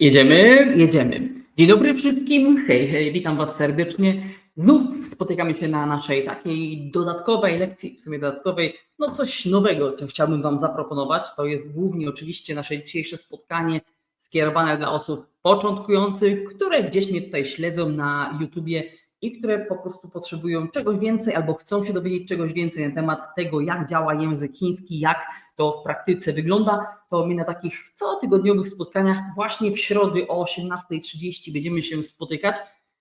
Jedziemy, jedziemy. Dzień dobry wszystkim, hej, hej, witam Was serdecznie. Znów spotykamy się na naszej takiej dodatkowej lekcji, w sumie dodatkowej, no coś nowego, co chciałbym Wam zaproponować. To jest głównie oczywiście nasze dzisiejsze spotkanie skierowane dla osób początkujących, które gdzieś mnie tutaj śledzą na YouTubie i które po prostu potrzebują czegoś więcej albo chcą się dowiedzieć czegoś więcej na temat tego, jak działa język chiński, jak to w praktyce wygląda, to my na takich cotygodniowych spotkaniach właśnie w środę o 18.30 będziemy się spotykać,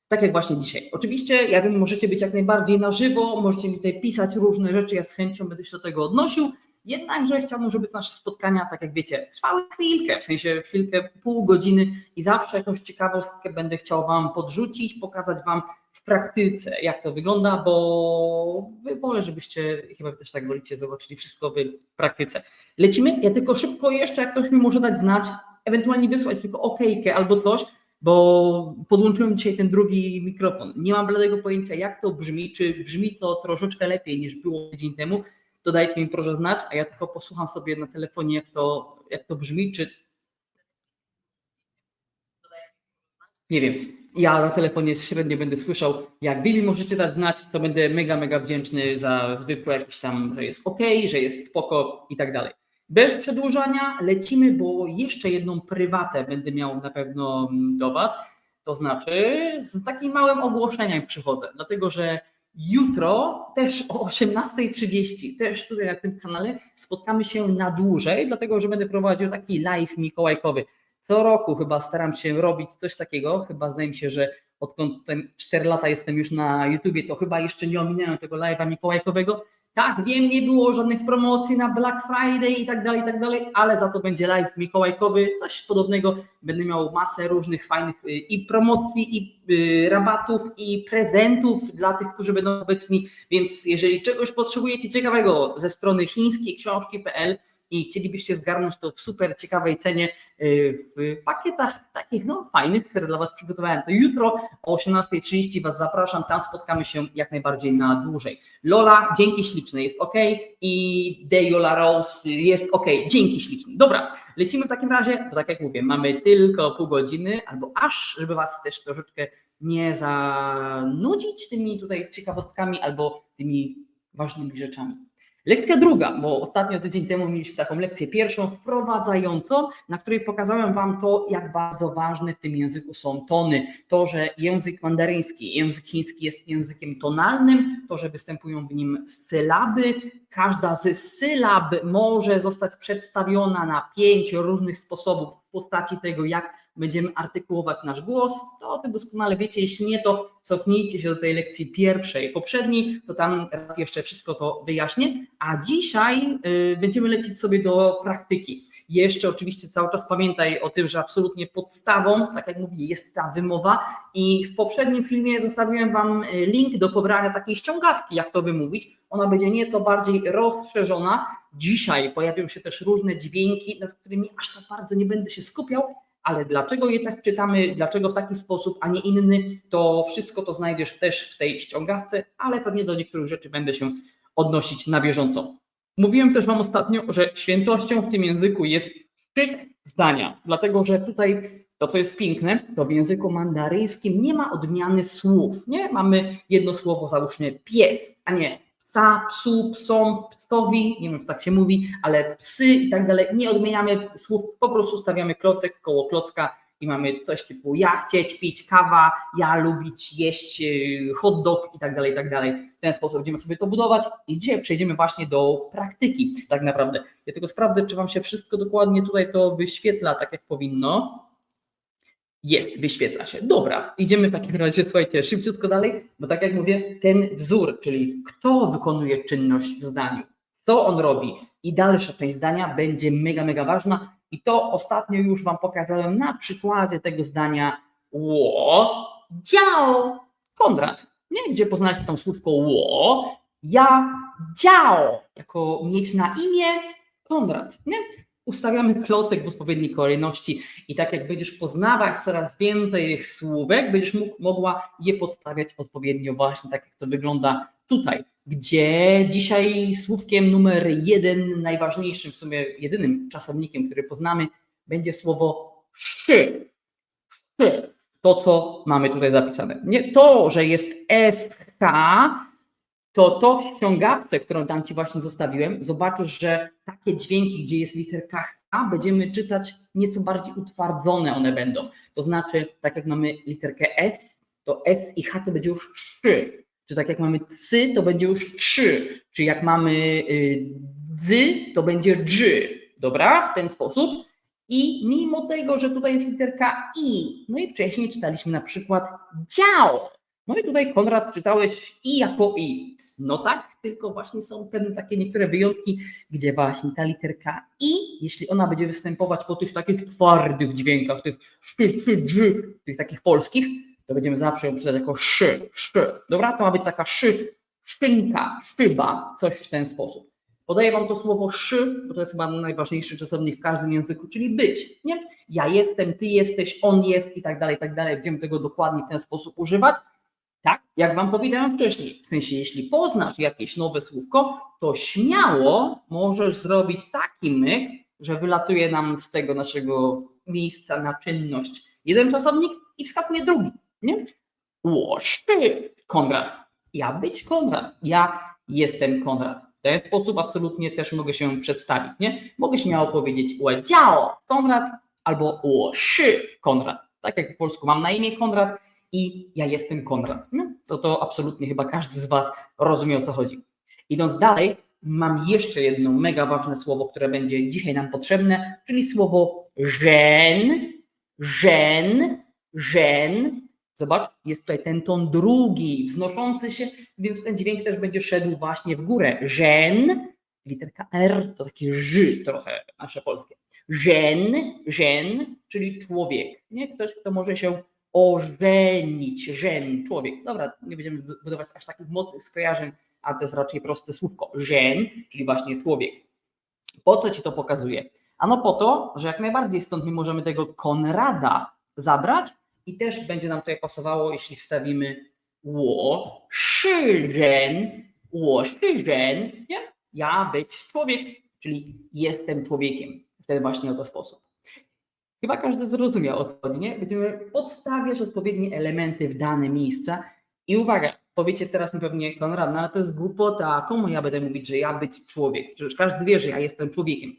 tak jak właśnie dzisiaj. Oczywiście, ja wiem, możecie być jak najbardziej na żywo, możecie mi tutaj pisać różne rzeczy, ja z chęcią będę się do tego odnosił, jednakże chciałbym, żeby nasze spotkania, tak jak wiecie, trwały chwilkę, w sensie chwilkę, pół godziny i zawsze jakąś ciekawostkę będę chciał Wam podrzucić, pokazać Wam w praktyce, jak to wygląda, bo wy wolę, żebyście, chyba też tak wolicie, zobaczyli wszystko w praktyce. Lecimy, ja tylko szybko jeszcze, jak ktoś mi może dać znać, ewentualnie wysłać tylko okejkę albo coś, bo podłączyłem dzisiaj ten drugi mikrofon. Nie mam bladego pojęcia, jak to brzmi, czy brzmi to troszeczkę lepiej niż było tydzień temu, to dajcie mi proszę znać, a ja tylko posłucham sobie na telefonie, jak to, jak to brzmi, czy nie wiem, ja na telefonie średnio będę słyszał. Jak wy mi możecie dać znać, to będę mega, mega wdzięczny za zwykłe jakieś tam, że jest ok, że jest spoko i tak dalej. Bez przedłużania lecimy, bo jeszcze jedną prywatę będę miał na pewno do Was. To znaczy z takim małym ogłoszeniem przychodzę, dlatego że jutro też o 18.30, też tutaj na tym kanale spotkamy się na dłużej, dlatego że będę prowadził taki live mikołajkowy. Co roku chyba staram się robić coś takiego. Chyba zdaje mi się, że odkąd 4 lata jestem już na YouTubie, to chyba jeszcze nie ominąłem tego live'a mikołajkowego. Tak, wiem, nie było żadnych promocji na Black Friday i tak dalej, i tak dalej, ale za to będzie live mikołajkowy, coś podobnego. Będę miał masę różnych fajnych y, i promocji, i y, rabatów, i prezentów dla tych, którzy będą obecni. Więc jeżeli czegoś potrzebujecie ciekawego ze strony chińskiej książki.pl, i chcielibyście zgarnąć to w super ciekawej cenie y, w pakietach takich no fajnych, które dla Was przygotowałem, to jutro o 18.30 Was zapraszam, tam spotkamy się jak najbardziej na dłużej. Lola, dzięki śliczne, jest ok i Dejola Rose jest ok, dzięki śliczne. Dobra, lecimy w takim razie, bo tak jak mówię, mamy tylko pół godziny, albo aż, żeby Was też troszeczkę nie zanudzić tymi tutaj ciekawostkami albo tymi ważnymi rzeczami. Lekcja druga, bo ostatnio tydzień temu mieliśmy taką lekcję pierwszą, wprowadzającą, na której pokazałem Wam to, jak bardzo ważne w tym języku są tony. To, że język mandaryński, język chiński jest językiem tonalnym, to, że występują w nim sylaby. Każda z sylab może zostać przedstawiona na pięć różnych sposobów w postaci tego, jak będziemy artykułować nasz głos, to o tym doskonale wiecie. Jeśli nie, to cofnijcie się do tej lekcji pierwszej, poprzedniej, to tam raz jeszcze wszystko to wyjaśnię. A dzisiaj y, będziemy lecieć sobie do praktyki. Jeszcze oczywiście cały czas pamiętaj o tym, że absolutnie podstawą, tak jak mówię, jest ta wymowa i w poprzednim filmie zostawiłem Wam y, link do pobrania takiej ściągawki, jak to wymówić. Ona będzie nieco bardziej rozszerzona. Dzisiaj pojawią się też różne dźwięki, nad którymi aż tak bardzo nie będę się skupiał, ale dlaczego je tak czytamy, dlaczego w taki sposób, a nie inny, to wszystko to znajdziesz też w tej ściągawce, ale pewnie do niektórych rzeczy będę się odnosić na bieżąco. Mówiłem też Wam ostatnio, że świętością w tym języku jest szyk zdania, dlatego że tutaj to, co jest piękne, to w języku mandaryjskim nie ma odmiany słów. Nie mamy jedno słowo, załóżmy pies, a nie psa, psu, psom, psowi, nie wiem, jak tak się mówi, ale psy i tak dalej. Nie odmieniamy słów, po prostu stawiamy klocek koło klocka i mamy coś typu ja chcieć pić kawa, ja lubić jeść y, hot dog i tak dalej, i tak dalej. W ten sposób będziemy sobie to budować i dzisiaj przejdziemy właśnie do praktyki tak naprawdę. Ja tylko sprawdzę, czy Wam się wszystko dokładnie tutaj to wyświetla tak jak powinno. Jest, wyświetla się. Dobra, idziemy w takim razie, słuchajcie, szybciutko dalej, bo tak jak mówię, ten wzór, czyli kto wykonuje czynność w zdaniu, co on robi i dalsza część zdania będzie mega, mega ważna i to ostatnio już Wam pokazałem na przykładzie tego zdania ło, dziao, Konrad, nie? Gdzie poznaliśmy tam słówko ło, ja, dziao, jako mieć na imię Konrad, nie? Ustawiamy klocek w odpowiedniej kolejności i tak jak będziesz poznawać coraz więcej ich słówek, będziesz mógł, mogła je podstawiać odpowiednio właśnie tak jak to wygląda tutaj, gdzie dzisiaj słówkiem numer jeden, najważniejszym, w sumie jedynym czasownikiem, który poznamy, będzie słowo szy. szy. To, co mamy tutaj zapisane. Nie to, że jest SH, to to w ściągawce, którą tam Ci właśnie zostawiłem, zobaczysz, że takie dźwięki, gdzie jest literka H, będziemy czytać nieco bardziej utwardzone one będą. To znaczy, tak jak mamy literkę S, to S i H to będzie już szy. Czy tak jak mamy cy, to będzie już trzy. Czy jak mamy y, dzy, to będzie dży. Dobra? W ten sposób. I mimo tego, że tutaj jest literka i, no i wcześniej czytaliśmy na przykład działo. No i tutaj Konrad czytałeś i jako i. No tak, tylko właśnie są pewne takie niektóre wyjątki, gdzie właśnie ta literka i, jeśli ona będzie występować po tych takich twardych dźwiękach, tych szy, szy, tych takich polskich, to będziemy zawsze ją czytać jako szy, szy. Dobra, to ma być taka szy, szynka, szyba, coś w ten sposób. Podaję Wam to słowo szy, bo to jest chyba najważniejszy czasownik w każdym języku, czyli być. Nie? Ja jestem, ty jesteś, on jest i tak dalej, i tak dalej. Będziemy tego dokładnie w ten sposób używać. Tak, jak Wam powiedziałem wcześniej, w sensie jeśli poznasz jakieś nowe słówko, to śmiało możesz zrobić taki myk, że wylatuje nam z tego naszego miejsca na czynność jeden czasownik i wskakuje drugi. Nie? Łoszczy, Konrad. Ja być Konrad. Ja jestem Konrad. W ten sposób absolutnie też mogę się przedstawić. Nie? Mogę śmiało powiedzieć łodziao Konrad albo łoszy Konrad. Tak jak po polsku mam na imię Konrad i ja jestem Konrad. Nie? To to absolutnie chyba każdy z Was rozumie o co chodzi. Idąc dalej, mam jeszcze jedno mega ważne słowo, które będzie dzisiaj nam potrzebne, czyli słowo żen, żen, żen. Zobacz, jest tutaj ten ton drugi, wznoszący się, więc ten dźwięk też będzie szedł właśnie w górę. Żen, literka R to takie ży trochę nasze polskie. Żen, żen, czyli człowiek. Nie ktoś, kto może się ożenić, żen, człowiek. Dobra, nie będziemy budować aż takich mocnych skojarzeń, a to jest raczej proste słówko. Żen, czyli właśnie człowiek. Po co ci to pokazuje? Ano po to, że jak najbardziej stąd my możemy tego Konrada zabrać i też będzie nam tutaj pasowało, jeśli wstawimy ło, szyżen, ło, szyżen, nie? Ja być człowiek, czyli jestem człowiekiem. Wtedy właśnie o to sposób. Chyba każdy zrozumiał o co nie? Będziemy podstawiać odpowiednie elementy w dane miejsca i uwaga, powiecie teraz mi pewnie Konrad, no ale to jest głupota, komu ja będę mówić, że ja być człowiek? Przecież każdy wie, że ja jestem człowiekiem.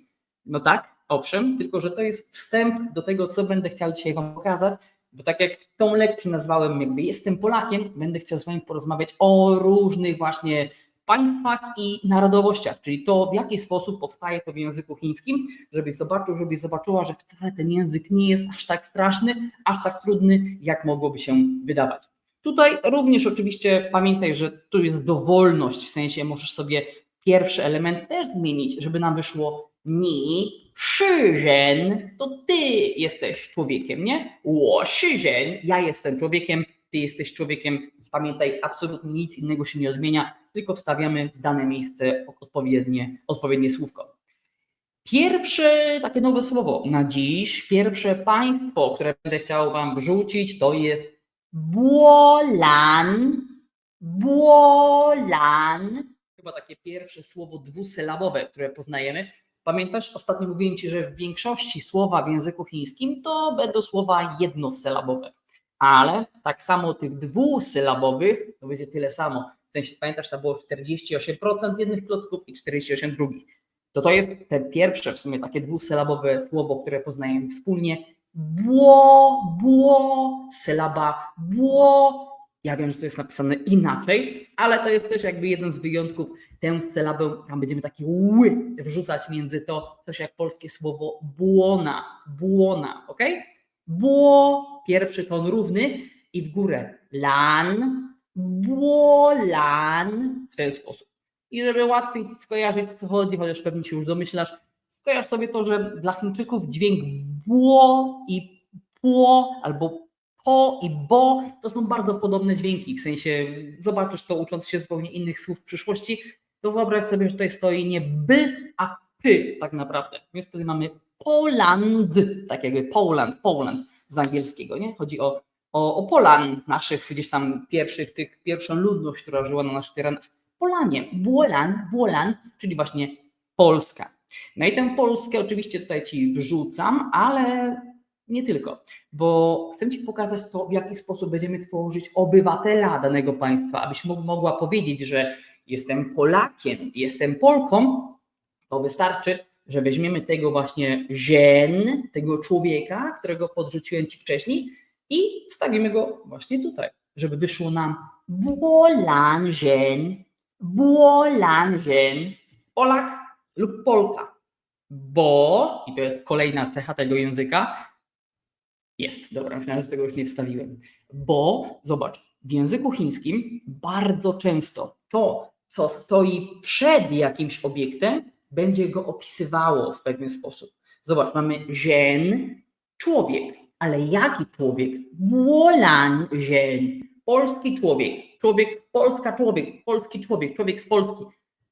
No tak, owszem, tylko że to jest wstęp do tego, co będę chciał dzisiaj Wam pokazać, bo tak jak tą lekcję nazwałem, jakby jestem Polakiem, będę chciał z Wami porozmawiać o różnych właśnie państwach i narodowościach, czyli to w jaki sposób powstaje to w języku chińskim, żebyś zobaczył, żebyś zobaczyła, że wcale ten język nie jest aż tak straszny, aż tak trudny, jak mogłoby się wydawać. Tutaj również oczywiście pamiętaj, że tu jest dowolność, w sensie możesz sobie pierwszy element też zmienić, żeby nam wyszło ni, szyżen, to ty jesteś człowiekiem, nie? Ło, szyżen, ja jestem człowiekiem, ty jesteś człowiekiem. Pamiętaj, absolutnie nic innego się nie odmienia, tylko wstawiamy w dane miejsce odpowiednie, odpowiednie słówko. Pierwsze takie nowe słowo na dziś, pierwsze państwo, które będę chciał Wam wrzucić, to jest Błolan. Błolan. Chyba takie pierwsze słowo dwusylabowe, które poznajemy. Pamiętasz, ostatnio mówiłem Ci, że w większości słowa w języku chińskim to będą słowa jednosylabowe. Ale tak samo tych dwusylabowych to będzie tyle samo. W sensie, pamiętasz, to było 48% jednych klocków i 48% drugich. To to jest te pierwsze w sumie takie dwusylabowe słowo, które poznajemy wspólnie. Bło, bło, sylaba, bło. Ja wiem, że to jest napisane inaczej, ale to jest też jakby jeden z wyjątków. Tę sylabę, tam będziemy taki ły wrzucać między to, coś jak polskie słowo błona, błona, ok? Bło, pierwszy ton równy i w górę lan, błolan w ten sposób. I żeby łatwiej skojarzyć, co chodzi, chociaż pewnie się już domyślasz, skojarz sobie to, że dla Chińczyków dźwięk bło i pło albo po i bo to są bardzo podobne dźwięki. W sensie zobaczysz to ucząc się zupełnie innych słów w przyszłości, to wyobraź sobie, że tutaj stoi nie by, a py tak naprawdę. Więc wtedy mamy Poland, tak jakby Poland, Poland z angielskiego, nie? Chodzi o, o, o Polan, naszych gdzieś tam pierwszych, tych pierwszą ludność, która żyła na naszych terenach. Polanie, Błolan, Błolan, czyli właśnie Polska. No i tę Polskę oczywiście tutaj Ci wrzucam, ale Nie tylko, bo chcę Ci pokazać to, w jaki sposób będziemy tworzyć obywatela danego państwa, abyś mogła powiedzieć, że jestem Polakiem, jestem Polką, to wystarczy, że weźmiemy tego właśnie żen, tego człowieka, którego podrzuciłem Ci wcześniej i wstawimy go właśnie tutaj, żeby wyszło nam Błolanżen, Błolanżen, Polak lub Polka, bo, i to jest kolejna cecha tego języka, jest, dobra, myślałem, że tego już nie wstawiłem, bo zobacz, w języku chińskim bardzo często to, co stoi przed jakimś obiektem, będzie go opisywało w pewien sposób. Zobacz, mamy żen, człowiek, ale jaki człowiek? Błolan żen, polski człowiek, człowiek, polska człowiek, polski człowiek, człowiek z Polski,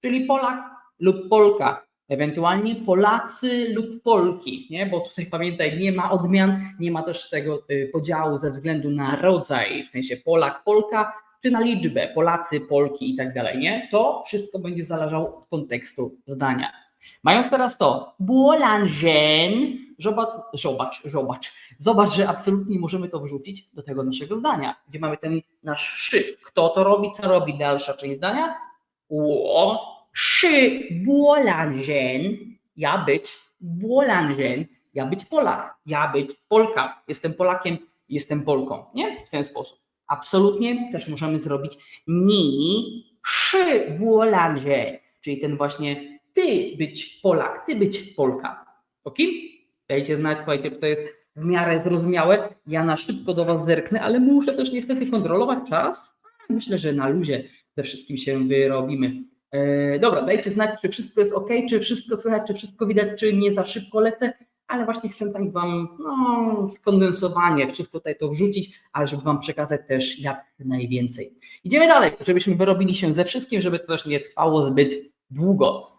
czyli Polak lub Polka, ewentualnie Polacy lub Polki, nie? bo tutaj pamiętaj, nie ma odmian, nie ma też tego y, podziału ze względu na rodzaj, w sensie Polak, Polka, czy na liczbę, Polacy, Polki i tak dalej, nie? To wszystko będzie zależało od kontekstu zdania. Mając teraz to, Błolanżen, zobacz, zobacz, zobacz, zobacz, że absolutnie możemy to wrzucić do tego naszego zdania, gdzie mamy ten nasz szyk. Kto to robi, co robi dalsza część zdania? Ło, szy, Błolanżen, ja być Błolanżen, ja być Polak, ja być Polka, jestem Polakiem, jestem Polką, nie? W ten sposób. Absolutnie też możemy zrobić ni, szy, czyli ten właśnie ty być Polak, ty być Polka. Ok? Dajcie znać, słuchajcie, to jest w miarę zrozumiałe. Ja na szybko do Was zerknę, ale muszę też niestety kontrolować czas. Myślę, że na luzie ze wszystkim się wyrobimy. E, dobra, dajcie znać, czy wszystko jest ok, czy wszystko słychać, czy wszystko widać, czy nie za szybko lecę, ale właśnie chcę tak Wam no, skondensowanie, wszystko tutaj to wrzucić, ale żeby Wam przekazać też jak najwięcej. Idziemy dalej, żebyśmy wyrobili się ze wszystkim, żeby to też nie trwało zbyt długo.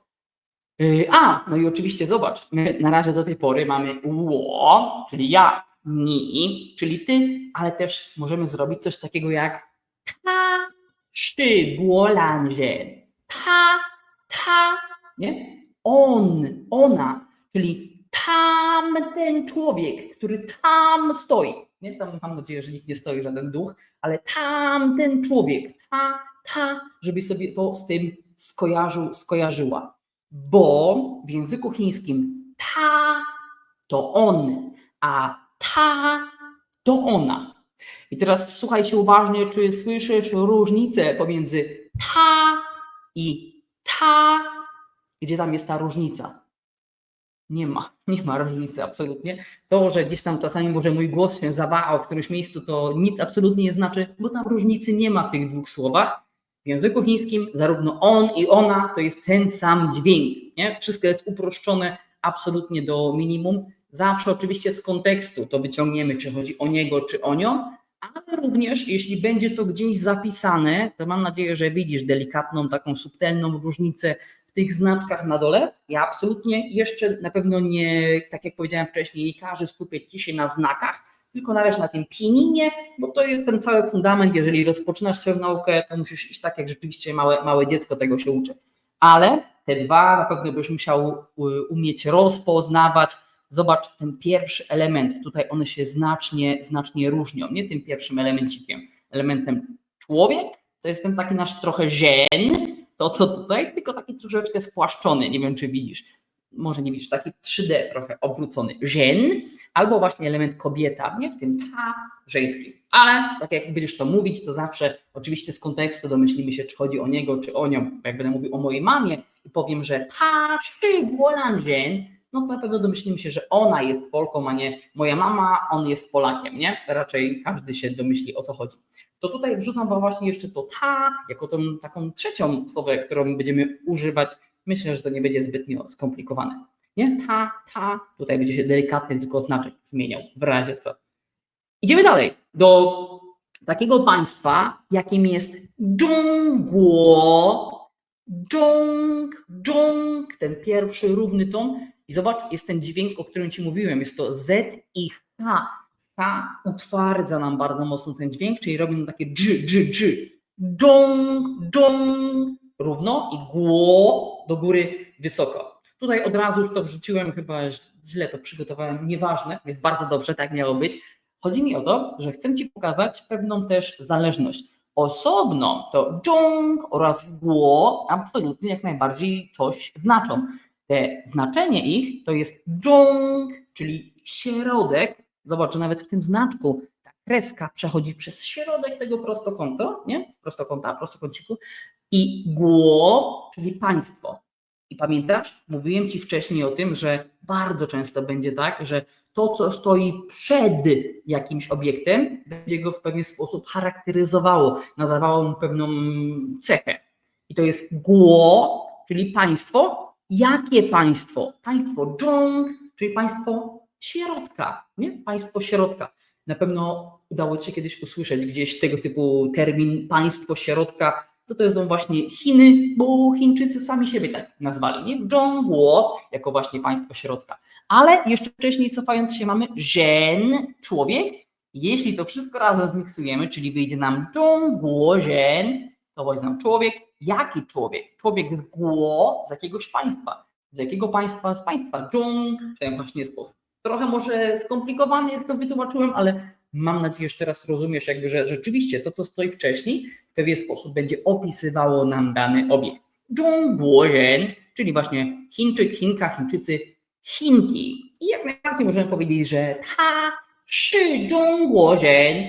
Yy, A, no i oczywiście zobacz, my na razie do tej pory mamy ło, czyli ja, ni, czyli ty, ale też możemy zrobić coś takiego jak ta, szty, błolanże, ta, ta, nie? On, ona, czyli tamten człowiek, który tam stoi. Nie, tam mam nadzieję, że nikt nie stoi, żaden duch, ale tamten człowiek, ta, ta, żeby sobie to z tym skojarzył, skojarzyła bo w języku chińskim ta to on, a ta to ona. I teraz słuchajcie uważnie, czy słyszysz różnicę pomiędzy ta i ta, gdzie tam jest ta różnica? Nie ma, nie ma różnicy absolutnie. To, że gdzieś tam czasami może mój głos się zawahał w którymś miejscu, to nic absolutnie nie znaczy, bo tam różnicy nie ma w tych dwóch słowach. W języku chińskim zarówno on i ona to jest ten sam dźwięk. Nie? Wszystko jest uproszczone absolutnie do minimum. Zawsze oczywiście z kontekstu to wyciągniemy, czy chodzi o niego, czy o nią, ale również jeśli będzie to gdzieś zapisane, to mam nadzieję, że widzisz delikatną, taką subtelną różnicę w tych znaczkach na dole. Ja absolutnie jeszcze na pewno nie, tak jak powiedziałem wcześniej, nie każę skupiać Ci się na znakach, tylko należy na tym pieninie, bo to jest ten cały fundament. Jeżeli rozpoczynasz swoją naukę, to musisz iść tak, jak rzeczywiście małe, małe dziecko tego się uczy. Ale te dwa na pewno byś musiał umieć rozpoznawać. Zobacz ten pierwszy element, tutaj one się znacznie, znacznie różnią. Nie tym pierwszym elemencikiem, elementem człowiek, to jest ten taki nasz trochę żen, to co tutaj, tylko taki troszeczkę spłaszczony, nie wiem czy widzisz może nie widzisz, taki 3D trochę obrócony, żen, albo właśnie element kobieta, nie w tym ta żeńskim. Ale tak jak będziesz to mówić, to zawsze oczywiście z kontekstu domyślimy się, czy chodzi o niego, czy o nią. Jak będę mówił o mojej mamie i powiem, że ta Głolan żen, no to na pewno domyślimy się, że ona jest Polką, a nie moja mama, on jest Polakiem, nie? Raczej każdy się domyśli o co chodzi. To tutaj wrzucam wam właśnie jeszcze to ta, jako tą taką trzecią słowę, którą będziemy używać myślę, że to nie będzie zbytnio skomplikowane. Nie? Ta, ta, tutaj będzie się delikatny tylko znaczek zmieniał w razie co. Idziemy dalej do takiego państwa, jakim jest Dżungło. Dżung, dżung, ten pierwszy równy ton. I zobacz, jest ten dźwięk, o którym Ci mówiłem, jest to Z i H. H utwardza nam bardzo mocno ten dźwięk, czyli robi nam takie dż, dż, dż. Dżung, dżung, równo i gło do góry wysoko. Tutaj od razu już to wrzuciłem, chyba źle to przygotowałem, nieważne, jest bardzo dobrze, tak miało być. Chodzi mi o to, że chcę Ci pokazać pewną też zależność. Osobno to dżong oraz guo absolutnie jak najbardziej coś znaczą. Te znaczenie ich to jest dżong, czyli środek. Zobacz, nawet w tym znaczku ta kreska przechodzi przez środek tego prostokąta, nie? Prostokąta, prostokąciku i guo, czyli państwo. I pamiętasz, mówiłem Ci wcześniej o tym, że bardzo często będzie tak, że to, co stoi przed jakimś obiektem, będzie go w pewien sposób charakteryzowało, nadawało mu pewną cechę. I to jest guo, czyli państwo. Jakie państwo? Państwo Zhong, czyli państwo środka, nie? Państwo środka. Na pewno udało Ci się kiedyś usłyszeć gdzieś tego typu termin państwo środka, to to są właśnie Chiny, bo Chińczycy sami siebie tak nazwali, nie? Zhongguo jako właśnie państwo środka. Ale jeszcze wcześniej cofając się mamy Zhen, człowiek. Jeśli to wszystko razem zmiksujemy, czyli wyjdzie nam Zhongguo Zhen, to będzie nam człowiek. Jaki człowiek? Człowiek z guo z jakiegoś państwa. Z jakiego państwa? Z państwa Zhong ten właśnie sposób. Trochę może skomplikowanie to wytłumaczyłem, ale mam nadzieję, że teraz rozumiesz, jakby, że rzeczywiście to, co stoi wcześniej, w pewien sposób będzie opisywało nam dany obiekt. Zhongguoren, czyli właśnie Chińczyk, Chinka, Chińczycy, Chinki. I jak najbardziej możemy powiedzieć, że ta shi Zhongguoren,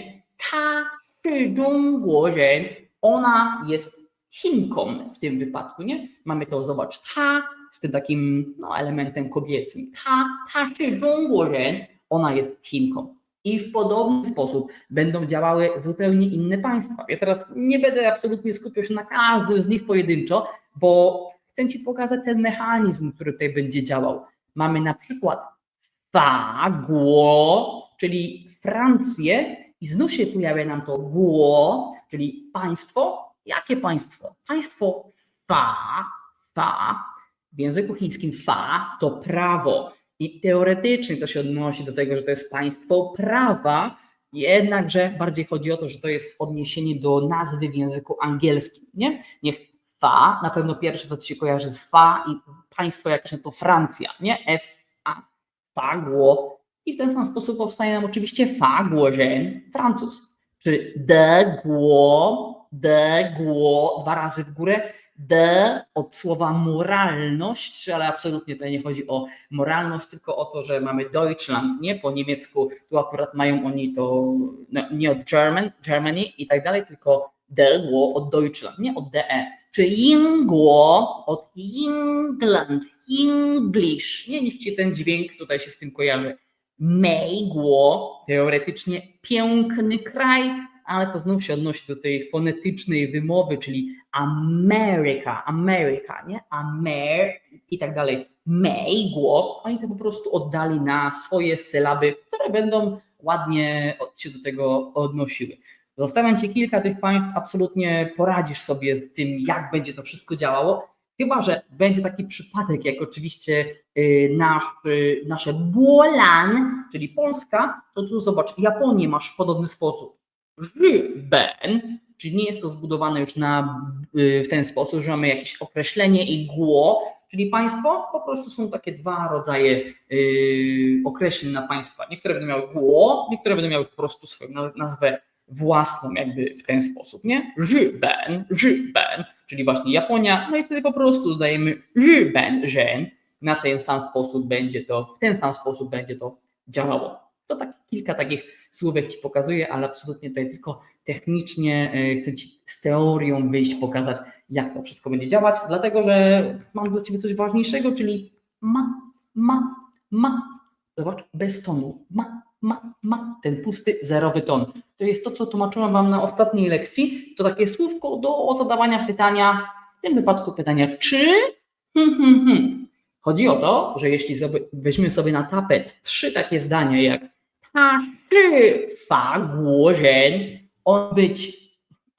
ta shi Zhongguoren, ona jest Chinką w tym wypadku, nie? Mamy to, zobacz, ta z tym takim no, elementem kobiecym. Ta, ta shi Zhongguoren, ona jest Chinką. I w podobny sposób będą działały zupełnie inne państwa. Ja teraz nie będę absolutnie skupiał się na każdym z nich pojedynczo, bo chcę Ci pokazać ten mechanizm, który tutaj będzie działał. Mamy na przykład fa, guo, czyli Francję i znów się pojawia nam to guo, czyli państwo. Jakie państwo? Państwo fa, fa. W języku chińskim fa to prawo. I teoretycznie to się odnosi do tego, że to jest państwo prawa, jednakże bardziej chodzi o to, że to jest odniesienie do nazwy w języku angielskim. Nie? Niech fa, na pewno pierwsze to ci się kojarzy z fa i państwo jakieś no to Francja, nie? F, A, fa, guo. I w ten sam sposób powstaje nam oczywiście fa, guo, żen, Francuz. Czy de, guo, de, guo, dwa razy w górę, D od słowa moralność, ale absolutnie tutaj nie chodzi o moralność, tylko o to, że mamy Deutschland, nie? Po niemiecku tu akurat mają oni to no, nie od German, Germany i tak dalej, tylko Delguo od Deutschland, nie od DE. Czy Yingguo od England, English. Nie, niech ci ten dźwięk tutaj się z tym kojarzy. Meiguo, teoretycznie piękny kraj, ale to znów się odnosi do tej fonetycznej wymowy, czyli America, America, nie? Amer i tak dalej. Meiguo, oni to po prostu oddali na swoje sylaby, które będą ładnie się do tego odnosiły. Zostawiam Ci kilka tych państw, absolutnie poradzisz sobie z tym, jak będzie to wszystko działało. Chyba, że będzie taki przypadek, jak oczywiście y, nasz, y, nasze Błolan, czyli Polska, to tu zobacz, Japonię masz w podobny sposób. Ben, czyli nie jest to zbudowane już na, y, w ten sposób, że mamy jakieś określenie i gło, czyli państwo, po prostu są takie dwa rodzaje yy, określeń na państwa. Niektóre będą miały gło, niektóre będą miały po prostu swoją nazwę własną, jakby w ten sposób, nie? Ben, Ben, czyli właśnie Japonia, no i wtedy po prostu dodajemy Ben, Rzhen, na ten sam sposób będzie to, w ten sam sposób będzie to działało. To tak kilka takich słówek Ci pokazuję, ale absolutnie tutaj tylko technicznie e, chcę Ci z teorią wyjść, pokazać, jak to wszystko będzie działać, dlatego że mam dla Ciebie coś ważniejszego, czyli ma, ma, ma. Zobacz, bez tonu. Ma, ma, ma. Ten pusty, zerowy ton. To jest to, co tłumaczyłam Wam na ostatniej lekcji. To takie słówko do zadawania pytania, w tym wypadku pytania czy. Hmm, hmm, hmm. Chodzi o to, że jeśli weźmiemy sobie na tapet trzy takie zdania, jak 他是法国人，on być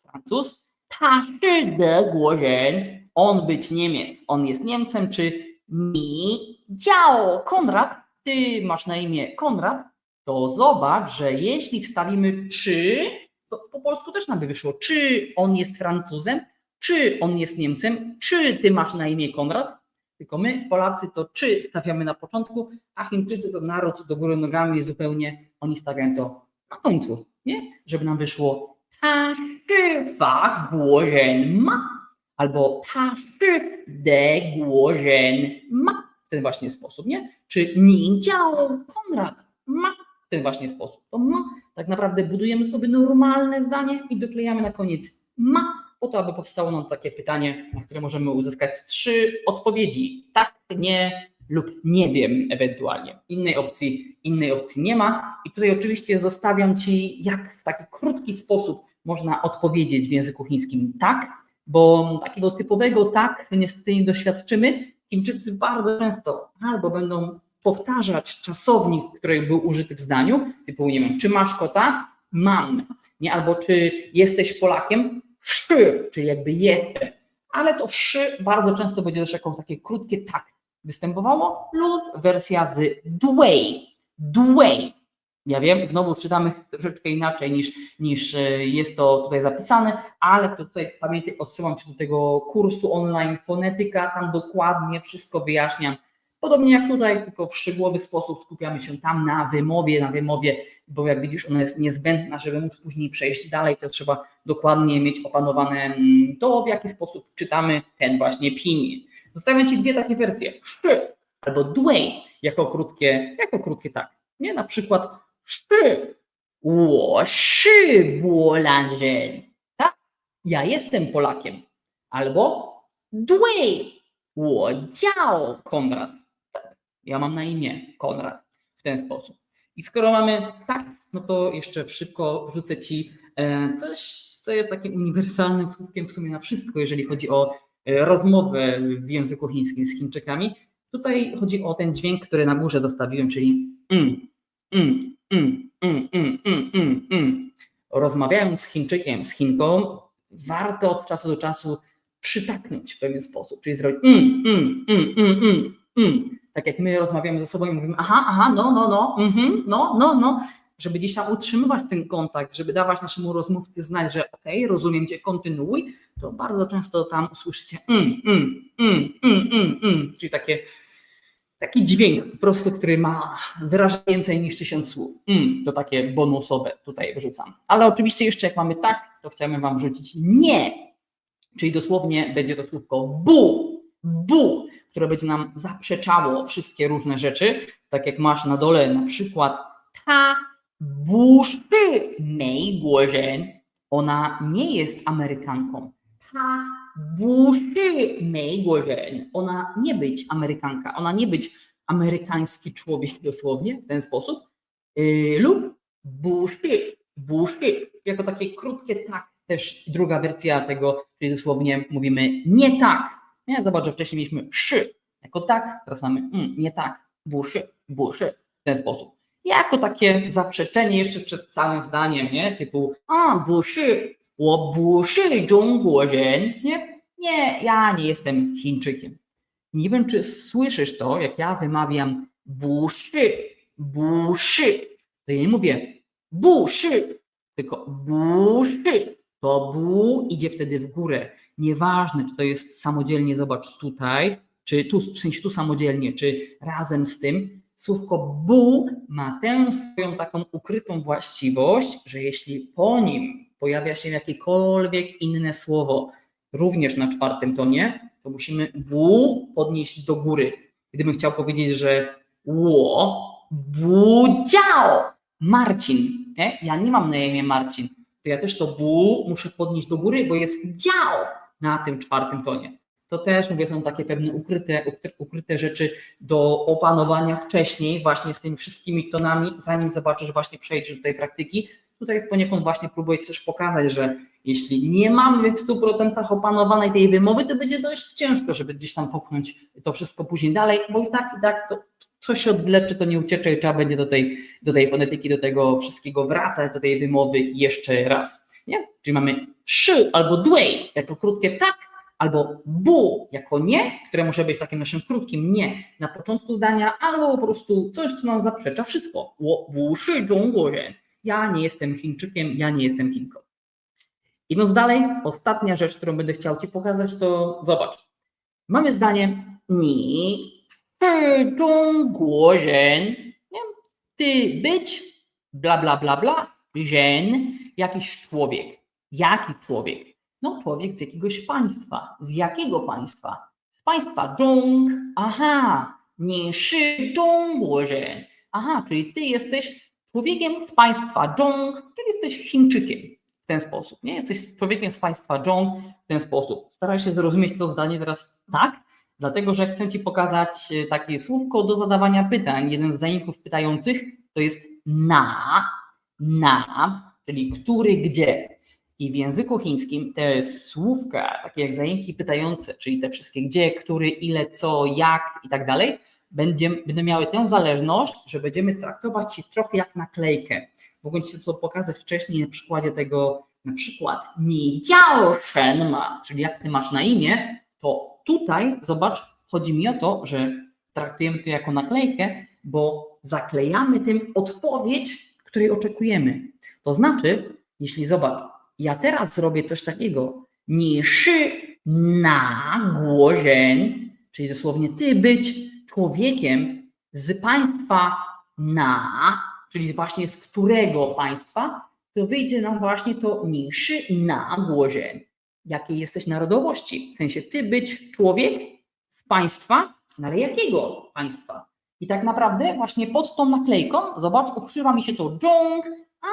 Francuz, 他是德国人，on być Niemiec, on jest Niemcem, czy mi dział Konrad, ty masz na imię Konrad, to zobacz, że jeśli wstawimy czy, to po polsku też nam by wyszło, czy on jest Francuzem, czy on jest Niemcem, czy ty masz na imię Konrad, tylko my, Polacy, to czy stawiamy na początku, a Chińczycy to naród do góry nogami zupełnie, oni stawiają to na końcu, nie? Żeby nam wyszło ta guo ren ma albo ta de guo ren ma w ten właśnie sposób, nie? Czy Ning Jiao Konrad ma w ten właśnie sposób. To ma tak naprawdę budujemy sobie normalne zdanie i doklejamy na koniec ma, po to, aby powstało nam takie pytanie, na które możemy uzyskać trzy odpowiedzi. Tak, nie lub nie wiem ewentualnie. Innej opcji, innej opcji nie ma. I tutaj oczywiście zostawiam Ci, jak w taki krótki sposób można odpowiedzieć w języku chińskim tak, bo takiego typowego tak niestety nie doświadczymy. Chińczycy bardzo często albo będą powtarzać czasownik, który był użyty w zdaniu, typu nie wiem, czy masz kota? Mam. Nie, albo czy jesteś Polakiem? Szy, czyli jakby jestem. Ale to szy bardzo często będzie też jako takie krótkie tak występowało lub wersja z dway. Dway. Ja wiem, znowu czytamy troszeczkę inaczej niż, niż e, jest to tutaj zapisane, ale to tutaj pamiętaj, odsyłam Cię do tego kursu online fonetyka, tam dokładnie wszystko wyjaśniam. Podobnie jak tutaj, tylko w szczegółowy sposób skupiamy się tam na wymowie, na wymowie, bo jak widzisz, ona jest niezbędna, żeby móc później przejść dalej, to trzeba dokładnie mieć opanowane mm, to, w jaki sposób czytamy ten właśnie pin. Zostawiam Ci dwie takie wersje, szy albo dwej, jako krótkie, jako krótkie tak. Nie, na przykład szy, ło, szy, bolanżel. Tak, ja jestem Polakiem. Albo dwej, 我叫 Konrad. Tak, ja mam na imię Konrad w ten sposób. I skoro mamy tak, no to jeszcze szybko wrzucę Ci e, coś, co jest takim uniwersalnym słówkiem w sumie na wszystko, jeżeli chodzi o e, rozmowę w języku chińskim z Chińczykami. Tutaj chodzi o ten dźwięk, który na górze zostawiłem, czyli mm, mm, mm, mm, mm, mm, mm, mm. Rozmawiając z Chińczykiem, z Chinką, warto od czasu do czasu przytaknąć w pewien sposób, czyli zrobić mm, mm, mm, mm, mm, mm. Tak jak my rozmawiamy ze sobą i mówimy aha, aha, no, no, no, mhm, no, no, no, żeby gdzieś tam utrzymywać ten kontakt, żeby dawać naszemu rozmówcy znać, że okej, rozumiem cię, kontynuuj, to bardzo często tam usłyszycie mm, mm, mm, mm, mm, mm, czyli takie taki dźwięk po prostu, który ma wyraża więcej niż tysiąc słów. Mm, to takie bonusowe tutaj wrzucam. Ale oczywiście jeszcze jak mamy tak, to chciałbym Wam wrzucić nie, czyli dosłownie będzie to słówko bu, bu, które będzie nam zaprzeczało wszystkie różne rzeczy, tak jak masz na dole na przykład ta bu shi mei guo ren, ona nie jest Amerykanką. Ta bu shi mei guo ren, ona nie być Amerykanka, ona nie być amerykański człowiek dosłownie w ten sposób, yy, lub bu shi, bu shi, jako takie krótkie tak, też druga wersja tego, czyli dosłownie mówimy nie tak. Nie, zobacz, że wcześniej mieliśmy szy jako tak, teraz mamy mm, nie tak, buszy, buszy, w ten sposób. Jako takie zaprzeczenie jeszcze przed całym zdaniem, nie? Typu a, buszy, wo buszy, zhongguozhen, nie? Nie, ja nie jestem Chińczykiem. Nie wiem, czy słyszysz to, jak ja wymawiam buszy, buszy. To ja nie mówię buszy, tylko buszy. To bu idzie wtedy w górę. Nieważne, czy to jest samodzielnie, zobacz tutaj, czy tu, w sensie tu samodzielnie, czy razem z tym. Słówko bu ma tę swoją taką ukrytą właściwość, że jeśli po nim pojawia się jakiekolwiek inne słowo, również na czwartym tonie, to musimy bu podnieść do góry. Gdybym chciał powiedzieć, że ło, bu dziao, Marcin, nie? ja nie mam na imię Marcin, to ja też to bu muszę podnieść do góry, bo jest dział na tym czwartym tonie. To też, mówię, są takie pewne ukryte, ukryte rzeczy do opanowania wcześniej, właśnie z tymi wszystkimi tonami, zanim zobaczysz, właśnie przejdziesz do tej praktyki. Tutaj poniekąd właśnie próbuję też pokazać, że jeśli nie mamy w 100% opanowanej tej wymowy, to będzie dość ciężko, żeby gdzieś tam popchnąć to wszystko później dalej, bo i tak, i tak to coś się odleczy, to nie uciecze i trzeba będzie do tej, do tej fonetyki, do tego wszystkiego wracać, do tej wymowy jeszcze raz. Nie? Czyli mamy szy albo dwej jako krótkie tak, albo bu jako nie, które może być takim naszym krótkim nie na początku zdania, albo po prostu coś, co nam zaprzecza wszystko. Ja nie jestem Chińczykiem, ja nie jestem Chinką. Idąc dalej, ostatnia rzecz, którą będę chciał Ci pokazać, to zobacz. Mamy zdanie ni Dongguozhen, ty być, bla, bla, bla, bla, żen, jakiś człowiek. Jaki człowiek? No człowiek z jakiegoś państwa. Z jakiego państwa? Z państwa Zhong. Aha, nie shi Zhongguozhen. Aha, czyli ty jesteś człowiekiem z państwa Zhong, czyli jesteś Chińczykiem w ten sposób. Nie jesteś człowiekiem z państwa Zhong w ten sposób. Staraj się zrozumieć to zdanie teraz tak, dlatego że chcę Ci pokazać e, takie słówko do zadawania pytań. Jeden z zajęków pytających to jest na, na, czyli który, gdzie. I w języku chińskim te słówka, takie jak zajęki pytające, czyli te wszystkie gdzie, który, ile, co, jak i tak dalej, będą miały tę zależność, że będziemy traktować je trochę jak naklejkę. Mogę Ci to pokazać wcześniej na przykładzie tego, na przykład ni jiao shen ma, czyli jak Ty masz na imię, to tutaj, zobacz, chodzi mi o to, że traktujemy to jako naklejkę, bo zaklejamy tym odpowiedź, której oczekujemy. To znaczy, jeśli zobacz, ja teraz zrobię coś takiego, ni shi na głożeń, czyli dosłownie ty być człowiekiem z państwa na, czyli właśnie z którego państwa, to wyjdzie nam właśnie to ni shi na głożeń jakiej jesteś narodowości. W sensie ty być człowiek z państwa, no ale jakiego państwa? I tak naprawdę właśnie pod tą naklejką, zobacz, ukrzywa mi się to dżong, a,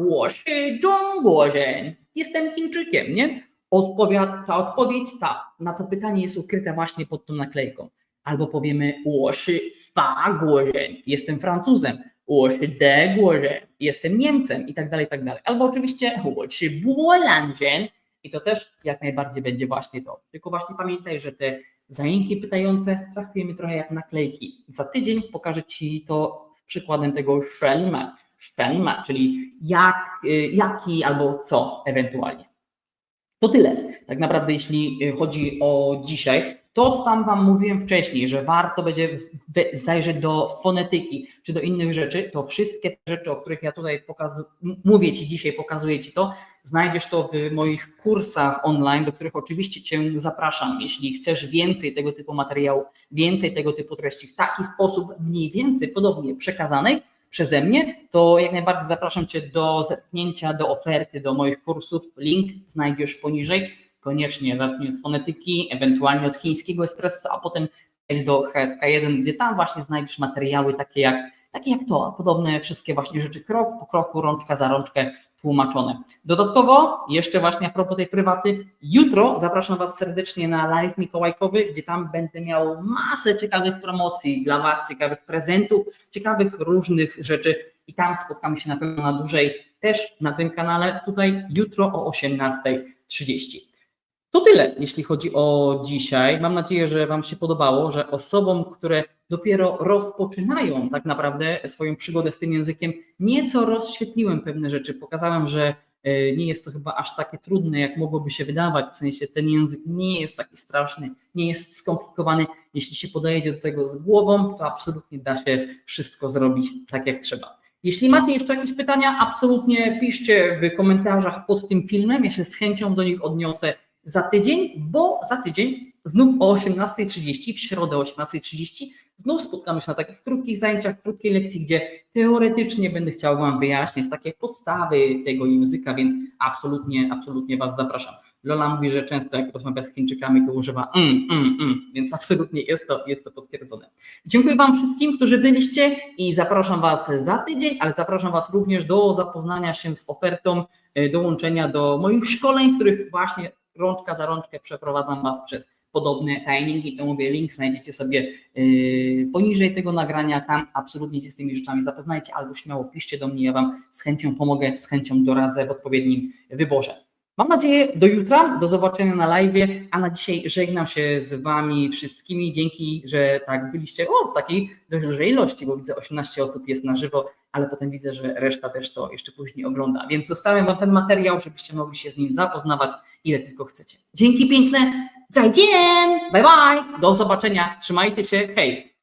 łosie, dżongłozie, jestem Chińczykiem, nie? Odpowiad, ta odpowiedź ta, na to pytanie jest ukryta właśnie pod tą naklejką. Albo powiemy łosie, fa, głozie, jestem Francuzem, łosie, de, głozie, jestem Niemcem i tak dalej, i tak dalej. Albo oczywiście łosie, błolandzie, i to też jak najbardziej będzie właśnie to. Tylko właśnie pamiętaj, że te zajęki pytające traktujemy trochę jak naklejki. Za tydzień pokażę Ci to przykładem tego shenma, shenma, czyli jak, jaki albo co ewentualnie. To tyle. Tak naprawdę, jeśli chodzi o dzisiaj, to co tam Wam mówiłem wcześniej, że warto będzie zajrzeć do fonetyki czy do innych rzeczy, to wszystkie te rzeczy, o których ja tutaj mówię Ci dzisiaj, pokazuję Ci to, znajdziesz to w moich kursach online, do których oczywiście Cię zapraszam. Jeśli chcesz więcej tego typu materiału, więcej tego typu treści w taki sposób, mniej więcej podobnie przekazanej przeze mnie, to jak najbardziej zapraszam Cię do zerknięcia do oferty, do moich kursów. Link znajdziesz poniżej. Koniecznie zacznij od fonetyki, ewentualnie od chińskiego espresso, a potem do HSK1, gdzie tam właśnie znajdziesz materiały takie jak, takie jak to, podobne wszystkie właśnie rzeczy krok po kroku, rączka za rączkę tłumaczone. Dodatkowo, jeszcze właśnie a propos tej prywaty, jutro zapraszam Was serdecznie na live mikołajkowy, gdzie tam będę miał masę ciekawych promocji dla Was, ciekawych prezentów, ciekawych różnych rzeczy i tam spotkamy się na pewno na dłużej też na tym kanale, tutaj jutro o 18.30. To tyle, jeśli chodzi o dzisiaj. Mam nadzieję, że Wam się podobało, że osobom, które dopiero rozpoczynają tak naprawdę swoją przygodę z tym językiem, nieco rozświetliłem pewne rzeczy. Pokazałem, że e, nie jest to chyba aż takie trudne, jak mogłoby się wydawać. W sensie ten język nie jest taki straszny, nie jest skomplikowany. Jeśli się podejdzie do tego z głową, to absolutnie da się wszystko zrobić tak, jak trzeba. Jeśli macie jeszcze jakieś pytania, absolutnie piszcie w komentarzach pod tym filmem. Ja się z chęcią do nich odniosę za tydzień, bo za tydzień znów o 18.30, w środę o 18.30, znów spotkamy się na takich krótkich zajęciach, krótkiej lekcji, gdzie teoretycznie będę chciał Wam wyjaśnić takie podstawy tego języka, więc absolutnie, absolutnie Was zapraszam. Lola mówi, że często jak rozmawia z Chińczykami, to używa mm, mm, mm, więc absolutnie jest to, jest to potwierdzone. Dziękuję Wam wszystkim, którzy byliście i zapraszam Was za tydzień, ale zapraszam Was również do zapoznania się z ofertą e, dołączenia do moich szkoleń, w których właśnie rączka za rączkę przeprowadzam Was przez podobne timingi, to mówię, link znajdziecie sobie yy, poniżej tego nagrania, tam absolutnie się z tymi rzeczami zapoznajcie, albo śmiało piszcie do mnie, ja Wam z chęcią pomogę, z chęcią doradzę w odpowiednim wyborze. Mam nadzieję do jutra, do zobaczenia na live, a na dzisiaj żegnam się z Wami wszystkimi. Dzięki, że tak byliście o, w takiej dość dużej ilości, bo widzę 18 osób jest na żywo, ale potem widzę, że reszta też to jeszcze później ogląda. Więc zostawiam Wam ten materiał, żebyście mogli się z nim zapoznawać ile tylko chcecie. Dzięki piękne, zajdzien, bye bye, do zobaczenia, trzymajcie się, hej!